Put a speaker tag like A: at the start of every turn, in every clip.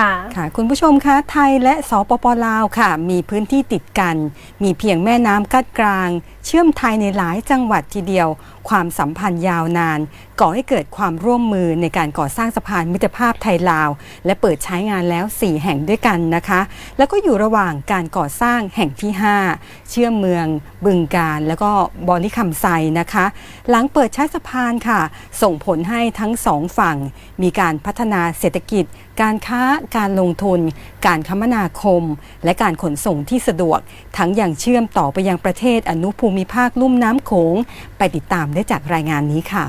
A: ค่ะ
B: ค่ะ คุณผู้ชมคะไทยและสปปลาวค่ะ มีพื้นที่ติดกัน มีเพียงแม่น้ำกัดกลางเชื่อมไทยในหลายจังหวัดทีเดียว ความสัมพันธ์ยาวนาน ก่อให้เกิดความร่วมมือในการก่อสร้างสะพานมิตรภาพไทยลาว และเปิดใช้งานแล้ว 4 แห่งด้วยกันนะคะ แล้วก็อยู่ระหว่างการก่อสร้างแห่งที่ 5 เชื่อมเมือง บึงการแล้วก็บอลิคำไซนะคะ หลังเปิดใช้สะพานค่ะ ส่งผลให้ทั้งสองฝั่ง มีการพัฒนาเศรษฐกิจ การค้าการลงทุน การคมนาคม และการขนส่งที่สะดวก ทั้งอย่างเชื่อมต่อไปยังประเทศอนุภูมิภาคลุ่มน้ำโขง ไปติดตามได้จากรายงานนี้ค่ะ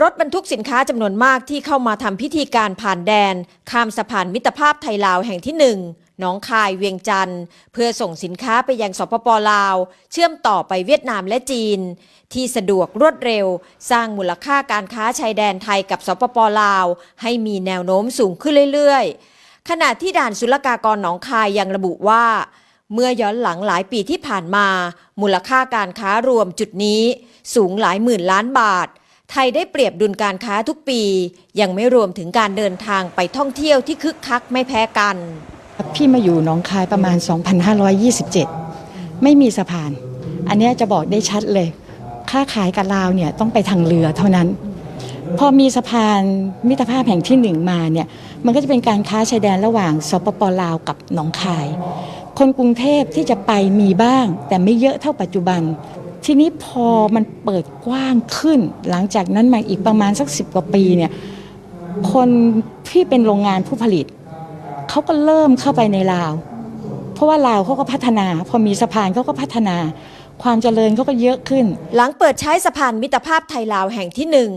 C: รถบรรทุกสินค้าจำนวนมากที่เข้ามาทำพิธีการผ่านแดน ข้ามสะพานมิตรภาพไทยลาวแห่งที่หนึ่ง น้องคายเวียงจันทร์ เพื่อส่งสินค้าไปยังสปปลาว เชื่อมต่อไปเวียดนามและจีน ที่สะดวกรวดเร็ว สร้างมูลค่าการค้าชายแดนไทยกับสปปลาว ให้มีแนวโน้มสูงขึ้นเรื่อยๆ ขณะที่ด่านศุลกากรหนองคายยังระบุว่า เมื่อย้อนหลังหลายปีที่ผ่านมา มูลค่าการค้ารวมจุดนี้สูงหลายหมื่นล้านบาทไทยได้เปรียบดุลการค้าทุกปี ยังไม่รวมถึงการเดินทางไปท่องเที่ยวที่คึกคักไม่แพ้กัน
D: พี่มาอยู่หนองคายประมาณ 2,527 ไม่มีสะพาน อันนี้จะบอกได้ชัดเลย ค้าขายกับลาวเนี่ยต้องไปทางเรือเท่านั้น พอมีสะพานมิตรภาพแห่งที่หนึ่งมาเนี่ยมันก็จะเป็นการค้าชายแดนระหว่างสปปลาวกับหนองคาย คนกรุงเทพที่จะไปมีบ้าง แต่ไม่เยอะเท่าปัจจุบัน ทีนี้พอมันเปิดกว้างขึ้น หลังจากนั้นมาอีกประมาณสักสิบกว่าปีเนี่ยคนที่เป็นโรงงานผู้ผลิต เขาก็เริ่มเข้าไปในลาว เพราะว่าลาวเขาก็พัฒนา พอมีสะพานเขาก็พัฒนา ความเจริญเขาก็เยอะขึ้น
C: หลังเปิดใช้สะพานมิตรภาพไทยลาวแห่งที่หนึ่ง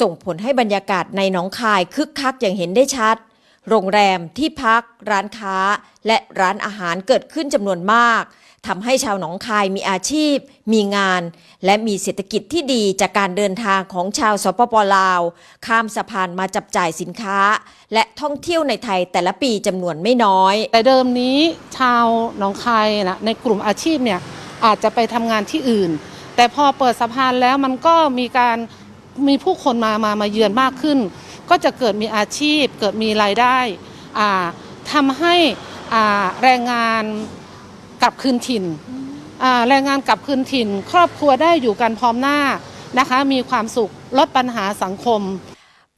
C: ส่งผลให้บรรยากาศในหนองคายคึกคักอย่างเห็นได้ชัด โรงแรมที่พัก ร้านค้า และร้านอาหารเกิดขึ้นจำนวนมากทำให้ชาวหนองคายมีอาชีพ มีงาน และมีเศรษฐกิจที่ดีจากการเดินทางของชาวสปปลาว ข้ามสะพานมาจับจ่ายสินค้า และท่องเที่ยวในไทยแต่ละปีจำนวนไม่น้อย
E: แต่เดิมนี้ชาวหนองคายนะในกลุ่มอาชีพเนี่ยอาจจะไปทำงานที่อื่น แต่พอเปิดสะพานแล้วมันก็มีการมีผู้คนมามามาเยือนมากขึ้น ก็จะเกิดมีอาชีพ เกิดมีรายได้ทำให้แรงงานกลับคืนถิ่นแรงงานกลับคืนถิ่น ครอบครัวได้อยู่กันพร้อมหน้านะคะ มีความสุขลดปัญหาสังคม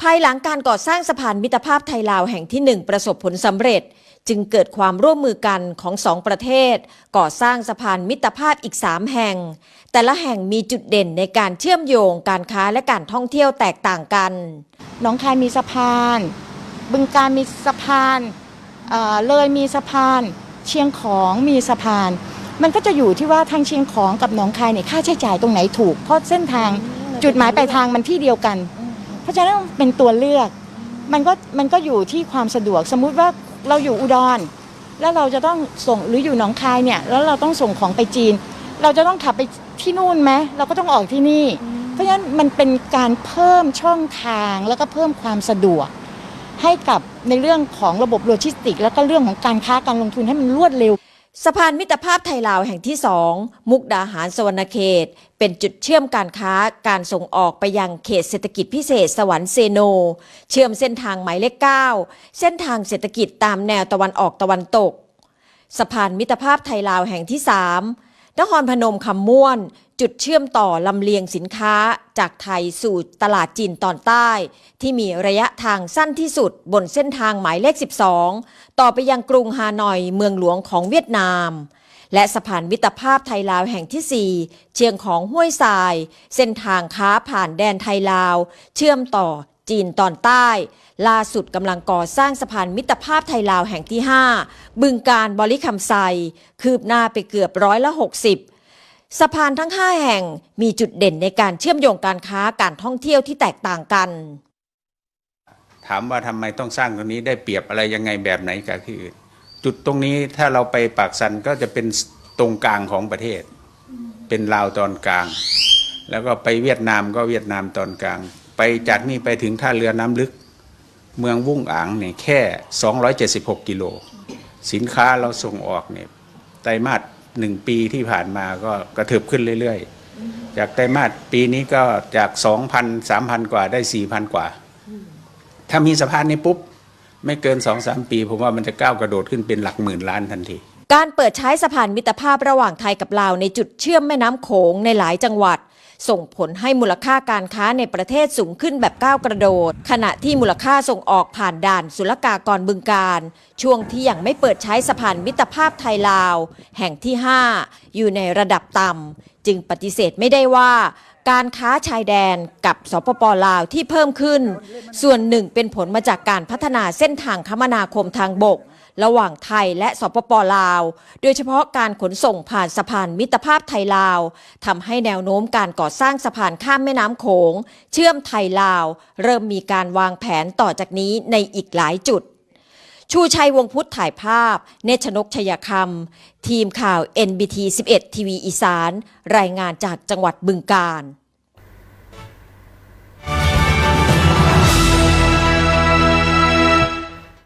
C: ภายหลังการก่อสร้างสะพานมิตรภาพไทยลาวแห่งที่หนึ่งประสบผลสำเร็จ จึงเกิดความร่วมมือกันของสองประเทศ ก่อสร้างสะพานมิตรภาพอีก 3 แห่ง แต่ละแห่งมีจุดเด่นในการเชื่อมโยงการค้าและการท่องเที่ยวแตกต่างกัน
D: หนองคายมีสะพาน บึงการมีสะพานเอ่อเลยมีสะพาน เชียงของมีสะพาน มันก็จะอยู่ที่ว่าทางเชียงของกับหนองคายเนี่ยค่าใช้จ่ายตรงไหนถูก เพราะเส้นทางจุดหมายปลายทางมันที่เดียวกัน เพราะฉะนั้นเป็นตัวเลือก มันก็มันก็อยู่ที่ความสะดวกสมมุติว่าเราอยู่อุดร แล้วเราจะต้องส่งหรืออยู่หนองคายเนี่ยแล้วเราต้องส่งของไปจีน เราจะต้องขับไปที่นู่นไหมเราก็ต้องออกที่นี่เพ ราะฉะนั้นมันเป็นการเพิ่มช่องทางแล้วก็เพิ่มความสะดวก ให้กับในเรื่องของระบบโลจิสติก แล้วก็เรื่องของการค้าการลงทุนให้มันรวดเร็ว
C: สะพานมิตรภาพไทยลาวแห่งที่สองมุกดาหารสวรรณเขต เป็นจุดเชื่อมการค้าการส่งออกไปยังเขตเศรษฐกิจพิเศษสวรรค์เซโน เชื่อมเส้นทางหมายเลข 9 เส้นทางเศรษฐกิจตามแนวตะวันออกตะวันตก สะพานมิตรภาพไทยลาวแห่งที่ 3 นครพนมคำม่วน จุดเชื่อมต่อลำเลียงสินค้าจากไทยสู่ตลาดจีนตอนใต้ ที่มีระยะทางสั้นที่สุดบนเส้นทางหมายเลข 12 ต่อไปยังกรุงฮานอยเมืองหลวงของเวียดนาม และสะพานมิตรภาพไทยลาวแห่งที่ 4 เชียงของห้วยทราย เส้นทางค้าผ่านแดนไทยลาว เชื่อมต่อ จีนตอนใต้ ล่าสุดกำลังก่อสร้างสะพานมิตรภาพไทยลาวแห่งที่ 5 บึงการบริคำไซ คืบหน้าไปเกือบร้อยละ 60 สะพานทั้ง 5 แห่งมีจุดเด่นในการเชื่อมโยงการค้าการท่องเที่ยวที่แตกต่างกัน
F: ถามว่าทำไมต้องสร้างตรงนี้ได้เปรียบอะไรยังไงแบบไหนกับที่อื่น จุดตรงนี้ถ้าเราไปปากสันก็จะเป็นตรงกลางของประเทศ เป็นลาวตอนกลางแล้วก็ไปเวียดนามก็เวียดนามตอนกลาง ไปจากนี่ไปถึงท่าเรือน้ำลึก เมืองวุ้งอ่างเนี่ยแค่ 276 กิโล สินค้าเราส่งออกเนี่ยไตรมาสหนึ่งปีที่ผ่านมาก็กระเถิบขึ้นเรื่อยๆ จากไตรมาสปีนี้ก็จาก 2,000 3,000 กว่าได้ 4,000 กว่า ถ้ามีสะพานนี้ปุ๊บ ไม่เกิน 2-3 ปี ผมว่ามันจะก้าวกระโดดขึ้นเป็นหลักหมื่นล้านทันที
C: การเปิดใช้สะพานมิตรภาพระหว่างไทยกับลาวในจุดเชื่อมแม่น้ำโขงในหลายจังหวัด ส่งผลให้มูลค่าการค้าในประเทศสูงขึ้นแบบก้าวกระโดด ขณะที่มูลค่าส่งออกผ่านด่านศุลกากรบึงการ ช่วงที่ยังไม่เปิดใช้สะพานมิตรภาพไทยลาว แห่งที่ 5 อยู่ในระดับต่ำจึงปฏิเสธไม่ได้ว่าการค้าชายแดนกับสปปลาวที่เพิ่มขึ้น ส่วนหนึ่งเป็นผลมาจากการพัฒนาเส้นทางคมนาคมทางบก ระหว่างไทยและสปปลาว โดยเฉพาะการขนส่งผ่านสะพานมิตรภาพไทยลาวทำให้แนวโน้มการก่อสร้างสะพานข้ามแม่น้ำโขง เชื่อมไทยลาว เริ่มมีการวางแผนต่อจากนี้ในอีกหลายจุด ชูชัยวงพุทธถ่ายภาพ เนชนกชยคำทีมข่าว NBT 11 ทีวีอีสาน รายงานจากจังหวัดบึงกาฬ